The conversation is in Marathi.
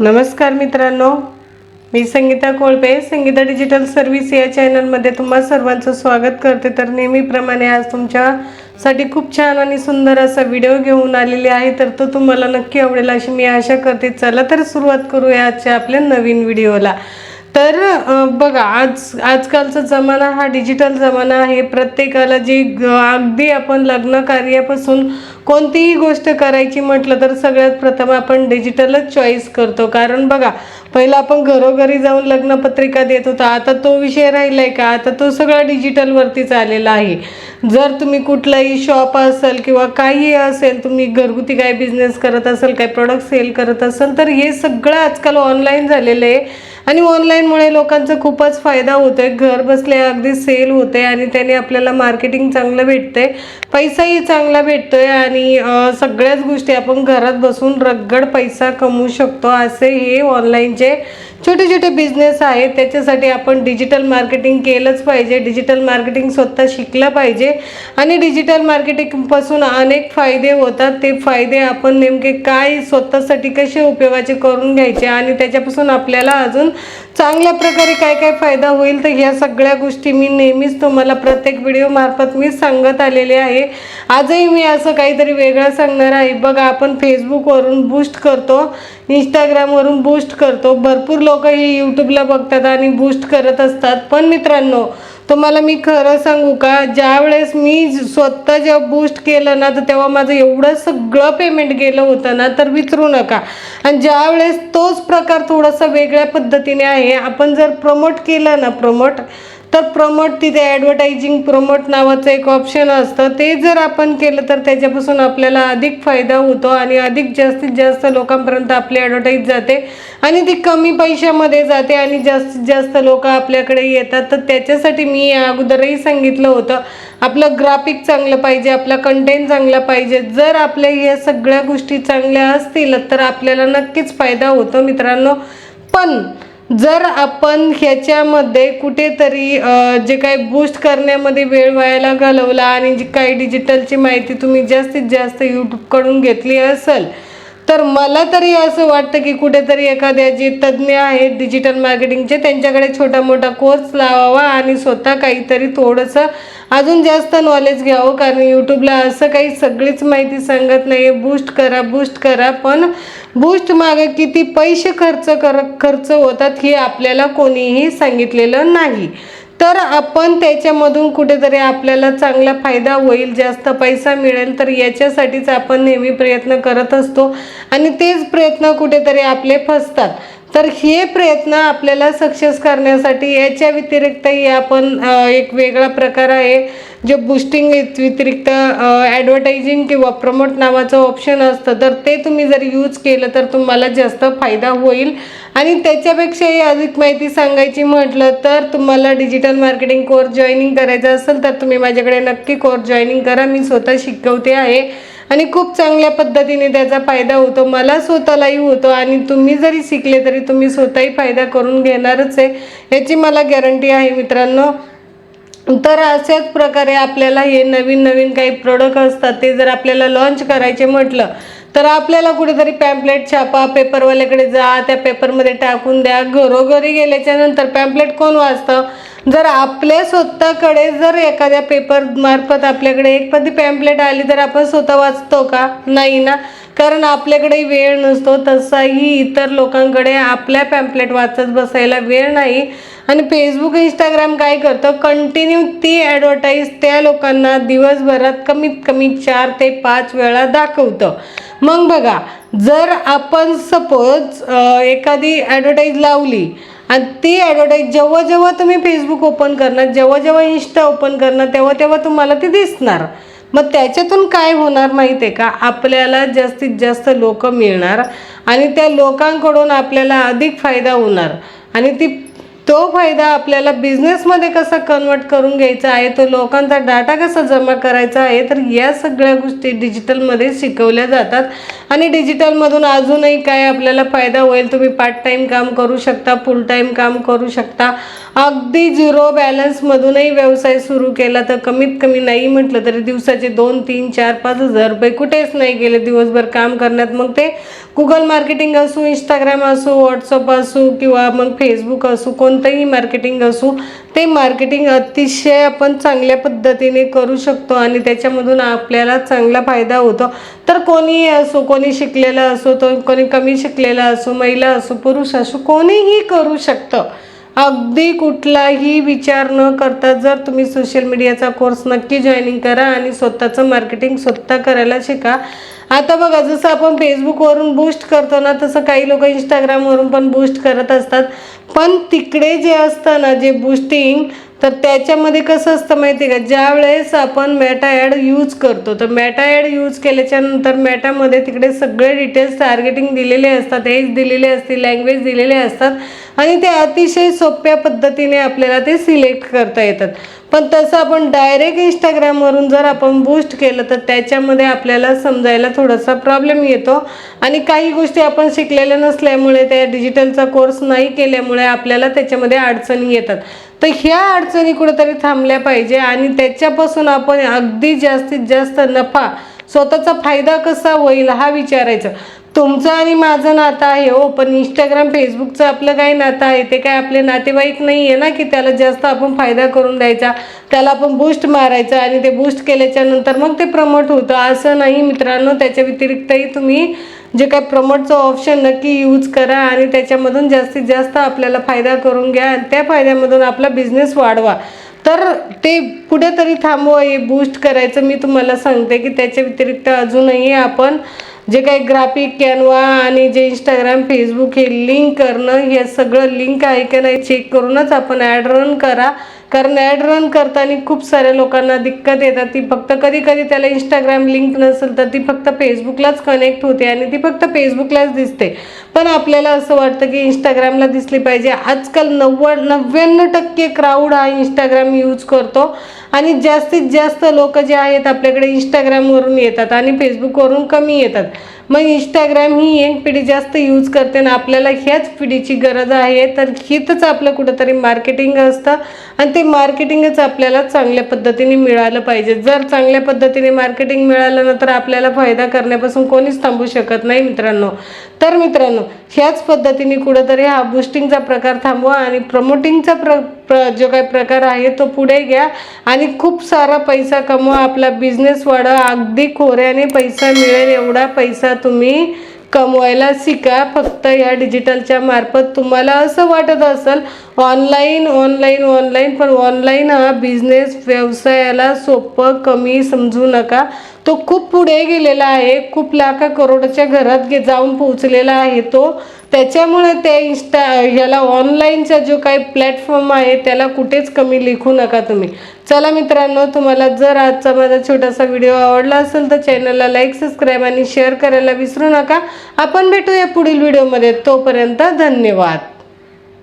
नमस्कार मित्रांनो. मी संगीता कोळपे संगीता डिजिटल सर्व्हिस या चॅनलमध्ये तुम्हा सर्वांचं स्वागत करते. तर नेहमीप्रमाणे आज तुमच्यासाठी खूप छान आणि सुंदर असा व्हिडिओ घेऊन आलेले आहे. तर तो तुम्हाला नक्की आवडेल अशी मी आशा करते. चला तर सुरुवात करूया आजच्या आपल्या नवीन व्हिडिओला तर बघा आज आजकालचा जमाना हा डिजिटल जमाना आहे. प्रत्येकाला जी अगदी आपण लग्न कार्यापासून कोणतीही गोष्ट करायची म्हटलं तर सगळ्यात प्रथम आपण डिजिटलच चॉईस करतो. कारण बघा पहिलं आपण घरोघरी जाऊन लग्नपत्रिका देत होतो. आता तो विषय राहिला आहे का? आता तो सगळा डिजिटलवरतीच आलेला आहे. जर तुम्ही कुठलाही शॉप असेल किंवा काही असेल तुम्ही घरगुती काय बिझनेस करत असाल काय प्रोडक्ट सेल करत असाल तर हे सगळं आजकाल ऑनलाईन झालेलं आहे. आणि ऑनलाईनमुळे लोकांचा खूपच फायदा होतोय. घर बसल्या अगदी सेल होते आणि त्याने आपल्याला मार्केटिंग चांगलं भेटतंय. पैसाही चांगला भेटतो आहे आणि सगळ्याच गोष्टी आपण घरात बसून रगड पैसा कमवू शकतो. असे हे ऑनलाईनचे छोटे छोटे बिझनेस आहेत त्याच्यासाठी आपण डिजिटल मार्केटिंग केलंच पाहिजे. डिजिटल मार्केटिंग स्वतः शिकलं पाहिजे. आणि डिजिटल मार्केटिंगपासून अनेक फायदे होतात. ते फायदे आपण नेमके काय स्वतःसाठी कसे उपयोगाचे करून घ्यायचे आणि त्याच्यापासून आपल्याला अजून चांगल्या प्रकारे काय काय फायदा होईल तर ह्या सगळ्या गोष्टी मी नेहमीच तुम्हाला प्रत्येक व्हिडिओमार्फत मी सांगत आलेले आहे. आजही मी असं काहीतरी वेगळं सांगणार आहे. बघा आपण फेसबुकवरून बूस्ट करतो इंस्टाग्रामवरून बूस्ट करतो. भरपूर लोक हे यूट्यूबला बघतात आणि बूस्ट करत असतात. पण मित्रांनो तुम्हाला मी खरं सांगू का? ज्यावेळेस मी स्वतः जेव्हा बूस्ट केलं ना तर तेव्हा माझं एवढं सगळं पेमेंट गेलं होतं ना तर विचारू नका. आणि ज्यावेळेस तोच प्रकार थोडासा वेगळ्या पद्धतीने आहे आपण जर प्रमोट केलं ना प्रमोट तर प्रमोट तिथे ॲडव्हर्टायझिंग प्रमोट नावाचं एक ऑप्शन असतं. ते जर आपण केलं तर त्याच्यापासून आपल्याला अधिक फायदा होतो आणि अधिक जास्तीत जास्त लोकांपर्यंत आपली ॲडव्हर्टाईज जाते आणि ती कमी पैशामध्ये जाते आणि जास्तीत जास्त लोक आपल्याकडे येतात. तर त्याच्यासाठी मी अगोदरही सांगितलं होतं. आपलं ग्राफिक चांगलं पाहिजे आपला कंटेंट चांगला पाहिजे. जर आपल्या या सगळ्या गोष्टी चांगल्या असतील तर आपल्याला नक्कीच फायदा होतो मित्रांनो. पण जर आपण ह्याच्यामध्ये कुठेतरी जे काही बूस्ट करण्यामध्ये वेळ व्हायला घालवला आणि जी काही डिजिटलची माहिती तुम्ही जास्तीत जास्त यूट्यूबकडून घेतली असेल तर मला तरी असं वाटतं की कुठेतरी एखाद्या जे तज्ज्ञ आहेत डिजिटल मार्केटिंगचे त्यांच्याकडे छोटा मोठा कोर्स लावावा आणि स्वतः काहीतरी थोडंसं अजून जास्त नॉलेज घ्यावं. कारण यूट्यूबला असं काही सगळीच माहिती सांगत नाही बूस्ट करा बूस्ट करा. पण बूस्ट मागे किती पैसे खर्च कर खर्च होतात हे आपल्याला कोणीही सांगितलेलं नाही. तर आपण त्याच्यामधून कुठेतरी आपल्याला चांगला फायदा होईल जास्त पैसा मिळेल तर याच्यासाठीच आपण नेहमी प्रयत्न करत असतो. आणि तेच प्रयत्न कुठेतरी आपले फसतात. तर हे प्रयत्न आपल्याला सक्सेस करण्यासाठी याच्या व्यतिरिक्तही आपण एक वेगळा प्रकार आहे जे बुस्टिंग व्यतिरिक्त ॲडव्हर्टायझिंग किंवा प्रमोट नावाचं ऑप्शन असतं. तर ते तुम्ही जर यूज केलं तर तुम्हाला जास्त फायदा होईल. आणि त्याच्यापेक्षाही अधिक माहिती सांगायची म्हटलं तर तुम्हाला डिजिटल मार्केटिंग कोर्स जॉईनिंग करायचं असेल तर तुम्ही माझ्याकडे नक्की कोर्स जॉईनिंग करा. मी स्वतः शिकवते आहे. आणि खूप चांगल्या पद्धतीने त्याचा फायदा होतो. मला स्वतःलाही होतो. आणि तुम्ही जरी शिकले तरी तुम्ही स्वतःही फायदा करून घेणारच आहे. याची मला गॅरंटी आहे मित्रांनो. तर अशाच प्रकारे आपल्याला हे नवीन नवीन काही प्रोडक्ट असतात ते जर आपल्याला लॉन्च करायचे म्हटलं तर आपल्याला कुठेतरी पॅम्पलेट छापा पेपरवाल्याकडे जा त्या पेपरमध्ये टाकून द्या. घरोघरी गेल्याच्यानंतर पॅम्पलेट कोण वाचतं? जर आपल्या स्वतःकडे जर एखाद्या पेपरमार्फत आपल्याकडे एक पदी पॅम्पलेट आली तर आपण स्वतः वाचतो का? नाही ना. कारण आपल्याकडे वेळ नसतो. तसाही इतर लोकांकडे आपल्या पॅम्पलेट वाचत बसायला वेळ नाही. आणि फेसबुक इंस्टाग्राम काय करतं? कंटिन्यू ती ॲडव्हर्टाईज त्या लोकांना दिवसभरात कमीत कमी चार ते पाच वेळा दाखवतं. मग बघा जर आपण सपोज एखादी ॲडव्हर्टाईज लावली आणि ती ॲडव्हर्टाईज जेव्हा जेव्हा तुम्ही फेसबुक ओपन करणार जेव्हा जेव्हा इंस्टा ओपन करणार तेव्हा तेव्हा तुम्हाला ती दिसणार. मग त्याच्यातून काय होणार माहिती आहे का? आपल्याला जास्तीत जास्त लोक मिळणार आणि त्या लोकांकडून आपल्याला अधिक फायदा होणार. आणि ती तो फायदा आपल्याला बिझनेसमध्ये कसा कन्वर्ट करून घ्यायचा आहे तो लोकांचा डाटा कसा जमा करायचा आहे तर या सगळ्या गोष्टी डिजिटलमध्ये शिकवल्या जातात. आणि डिजिटलमधून अजूनही काय आपल्याला फायदा होईल तुम्ही पार्ट टाईम काम करू शकता फुल टाईम काम करू शकता. अगदी झिरो बॅलन्समधूनही व्यवसाय सुरू केला तर कमीत कमी नाही म्हटलं तरी दिवसाचे दोन तीन चार पाच हजार रुपये कुठेच नाही गेले. दिवसभर काम करण्यात मग ते गुगल मार्केटिंग असो इंस्टाग्राम असो व्हॉट्सअप असो किंवा मग फेसबुक असो कोणतंही मार्केटिंग असो ते मार्केटिंग अतिशय आपण चांगल्या पद्धतीने करू शकतो आणि त्याच्यामधून आपल्याला चांगला फायदा होतो. तर कोणीही असो कोणी शिकलेला असो तो कोणी कमी शिकलेला असो महिला असो पुरुष असो कोणीही करू शकतं. अगदी कुठलाही विचार न करता जर तुम्ही सोशल मीडियाचा कोर्स नक्की जॉईनिंग करा आणि स्वतःचं मार्केटिंग स्वतः करायला शिका. आता बघा जसं आपण फेसबुकवरून बूस्ट करतो ना तसं काही लोक इंस्टाग्रामवरून पण बूस्ट करत असतात. पण तिकडे जे असतं ना जे बूस्टिंग तर त्याच्यामध्ये कसं असतं माहिती आहे का? ज्या वेळेस आपण मॅटा ॲड यूज करतो तर मॅटा ॲड यूज केल्याच्यानंतर मॅटामध्ये तिकडे सगळे डिटेल्स टार्गेटिंग दिलेले असतात एज दिलेले असतील लँग्वेज दिलेले असतात आणि ते अतिशय सोप्या पद्धतीने आपल्याला ते सिलेक्ट करता येतात. पण तसं आपण डायरेक्ट इंस्टाग्रामवरून जर आपण बूस्ट केलं तर त्याच्यामध्ये आपल्याला समजायला थोडासा प्रॉब्लेम येतो. आणि काही गोष्टी आपण शिकलेल्या नसल्यामुळे त्या डिजिटलचा कोर्स नाही केल्यामुळे आपल्याला त्याच्यामध्ये अडचणी येतात. तर ह्या अडचणी कुठेतरी थांबल्या पाहिजे आणि त्याच्यापासून आपण अगदी जास्तीत जास्त नफा स्वतःचा फायदा कसा होईल हा विचारायचा. तुमचं आणि माझं नातं आहे हो पण इंस्टाग्राम फेसबुकचं आपलं काय नातं आहे ते काय आपले नातेवाईक नाही आहे ना की त्याला जास्त आपण फायदा करून द्यायचा त्याला आपण बूस्ट मारायचं आणि ते बूस्ट केल्याच्यानंतर मग ते प्रमोट होतं. असं नाही मित्रांनो त्याच्या व्यतिरिक्तही तुम्ही जे काय प्रमोटचं ऑप्शन नक्की यूज करा आणि त्याच्यामधून जास्तीत जास्त आपल्याला फायदा करून घ्या आणि त्या फायद्यामधून आपला बिझनेस वाढवा. तर ते कुठेतरी थांबवा हे बूस्ट करायचं मी तुम्हाला सांगते की त्याच्या व्यतिरिक्त अजूनही आपण जे काही ग्राफिक कॅनवा आणि जे इंस्टाग्राम फेसबुक हे लिंक करणं हे सगळं लिंक आहे का नाही चेक करूनच आपण ॲड रन करा. कारण ॲड रन करताना खूप साऱ्या लोकांना दिक्कत येतात. ती फक्त कधी कधी त्याला इंस्टाग्राम लिंक नसेल तर ती फक्त फेसबुकलाच कनेक्ट होते आणि ती फक्त फेसबुकलाच दिसते. पण आपल्याला असं वाटतं की इंस्टाग्रामला दिसली पाहिजे. आजकाल नव्वद नव्याण्णव टक्के क्राऊड हा इंस्टाग्राम यूज करतो. आणि जास्तीत जास्त लोक जे आहेत आपल्याकडे इंस्टाग्रामवरून येतात आणि फेसबुकवरून कमी येतात. मग इंस्टाग्राम ही यंग पिढी जास्त यूज करते ना आपल्याला ह्याच पिढीची गरज आहे. तर हितच आपलं कुठंतरी मार्केटिंग असतं आणि ते मार्केटिंगच आपल्याला चांगल्या पद्धतीने मिळालं पाहिजे. जर चांगल्या पद्धतीने मार्केटिंग मिळालं ना तर आपल्याला फायदा करण्यापासून कोणीच थांबू शकत नाही मित्रांनो. तर मित्रांनो ह्याच पद्धतीने कुठंतरी हा बुस्टिंगचा प्रकार थांबवा आणि प्रमोटिंगचा प्र प्र जो काही प्रकार आहे तो पुढे घ्या. आणि खूप सारा पैसा कमवा. आपला बिझनेस वाढवा अगदी खोऱ्याने पैसा मिळेल एवढा पैसा तुम्ही कमवायला शिका. फक्त या डिजिटलच्या मार्फत तुम्हाला असं वाटत असेल ऑनलाईन ऑनलाईन ऑनलाईन पण ऑनलाईन हा बिझनेस व्यवसायाला सोपं कमी समजू नका. तो खूप पुढे गेलेला आहे खूप लाखा करोडच्या घरात गे जाऊन पोहोचलेला आहे तो. त्याच्यामुळे त्या इन्स्टा याला ऑनलाईनचा जो काही प्लॅटफॉर्म आहे त्याला कुठेच कमी लिखू नका तुम्ही. चला मित्रांनो तुम्हाला जर आजचा माझा छोटासा व्हिडिओ आवडला असेल तर चॅनलला लाईक सबस्क्राईब आणि शेअर करायला विसरू नका. आपण भेटूया पुढील व्हिडिओमध्ये तोपर्यंत धन्यवाद.